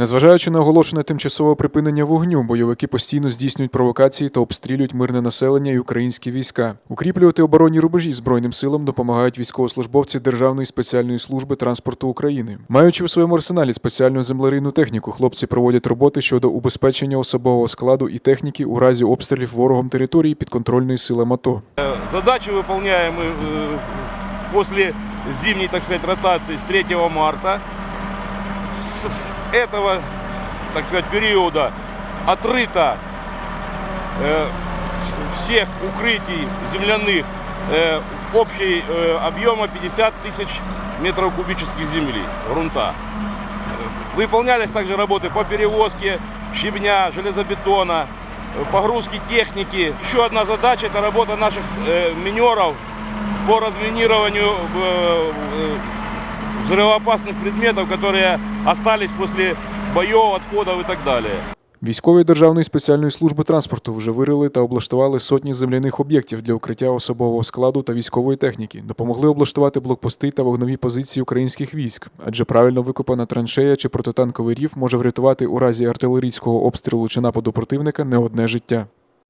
Незважаючи на оголошене тимчасове припинення вогню, бойовики постійно здійснюють провокації та обстрілюють мирне населення і українські війська. Укріплювати оборонні рубежі збройним силам допомагають військовослужбовці Державної спеціальної служби транспорту України. Маючи у своєму арсеналі спеціальну землерийну техніку, хлопці проводять роботи щодо убезпечення особового складу і техніки у разі обстрілів ворогом території підконтрольної силам АТО. Задачи выполняем мы э, после зимней, так сказать, ротации с 3 марта. С, с этого, так сказать, периода отрыто э, вс- всех укрытий земляных э, общий э, объема 50 тысяч метров кубических земли, грунта. Выполнялись также работы по перевозке щебня, железобетона, э, погрузки техники. Еще одна задача – это работа наших э, минеров по разминированию э, э, взрывоопасных предметов, которые остались после боев, отходов и так далее. Військові Державної спеціальної служби транспорту вже вирили та облаштували сотні земляних об'єктів для укриття особового складу та військової техніки, допомогли облаштувати блокпости та вогнові позиції українських військ, адже правильно викопана траншея чи протитанковий рів може врятувати у разі артилерійського обстрілу чи нападу противника не одне життя.